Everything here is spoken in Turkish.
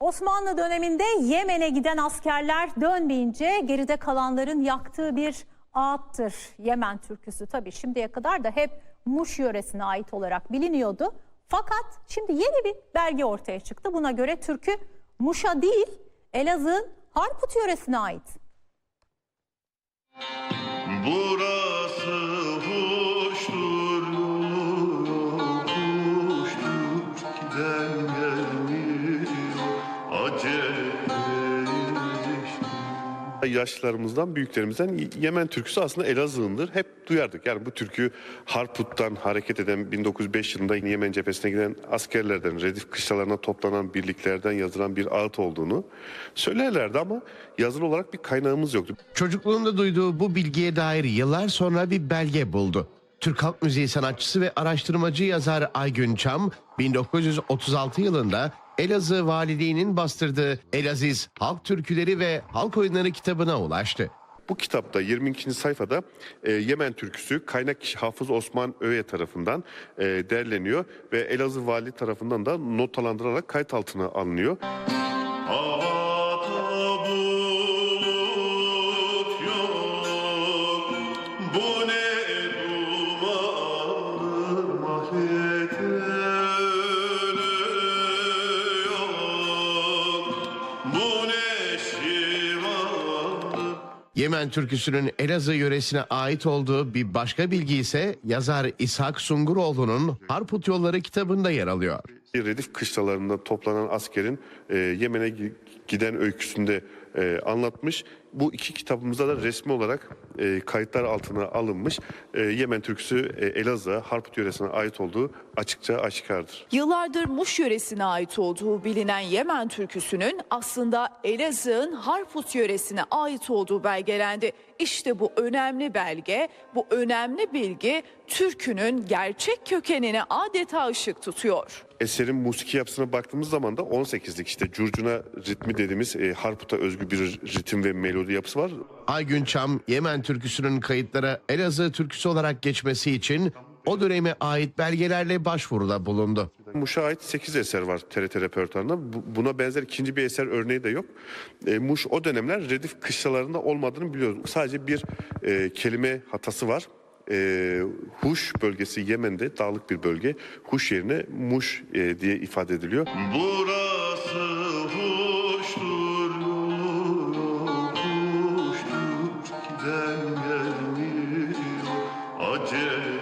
Osmanlı döneminde Yemen'e giden askerler dönmeyince geride kalanların yaktığı bir ağıttır Yemen türküsü. Tabii şimdiye kadar da hep Muş yöresine ait olarak biliniyordu. Fakat şimdi yeni bir belge ortaya çıktı. Buna göre türkü Muş'a değil Elazığ'ın Harput yöresine ait. Burası hoştur, hoştur giden Yaşlılarımızdan, büyüklerimizden Yemen türküsü aslında Elazığ'ındır. Hep duyardık. Yani bu türkü Harput'tan hareket eden 1905 yılında Yemen cephesine giden askerlerden, Redif kışlalarına toplanan birliklerden yazılan bir ağıt olduğunu söylerlerdi ama yazılı olarak bir kaynağımız yoktu. Çocukluğunda duyduğu bu bilgiye dair yıllar sonra bir belge buldu. Türk Halk Müziği sanatçısı ve araştırmacı yazar Aygün Çam 1936 yılında Elazığ Valiliği'nin bastırdığı Elaziz Halk Türküleri ve Halk Oyunları kitabına ulaştı. Bu kitapta 22. sayfada e, Yemen türküsü kaynak kişi Hafız Osman Öğe tarafından e, derleniyor ve Elazığ Vali tarafından da notalandırarak kayıt altına alınıyor. Havada Yemen türküsünün Elazığ yöresine ait olduğu bir başka bilgi ise yazar İshak Sunguroğlu'nun Harput Yolları kitabında yer alıyor. Redif kışlalarında toplanan askerin e, Yemen'e gi- giden öyküsünde e, anlatmış. Bu iki kitabımızda da resmi olarak e, kayıtlar altına alınmış. E, Yemen türküsü e, Elazığ'a, Harput yöresine ait olduğu açıkça aşikardır. Yıllardır Muş yöresine ait olduğu bilinen Yemen türküsünün aslında Elazığ'ın Harput yöresine ait olduğu belgelendi. İşte bu önemli belge, bu önemli bilgi türkünün gerçek kökenine adeta ışık tutuyor. Eserin musiki yapısına baktığımız zaman da 18'lik işte curcuna ritmi dediğimiz e, Harput'a özgü bir ritim ve melodi yapısı var. Aygün Çam, Yemen türküsünün kayıtlara Elazığ türküsü olarak geçmesi için o döneme ait belgelerle başvuruda bulundu. Muş'a ait 8 eser var TRT repertuarında. Buna benzer ikinci bir eser örneği de yok. E, Muş o dönemler redif kışlalarında olmadığını biliyoruz. Sadece bir e, kelime hatası var e, Huş bölgesi Yemen'de dağlık bir bölge. Huş yerine Muş e, diye ifade ediliyor. Burası Huş'tur, Huş'tur giden gelmiyor, acele.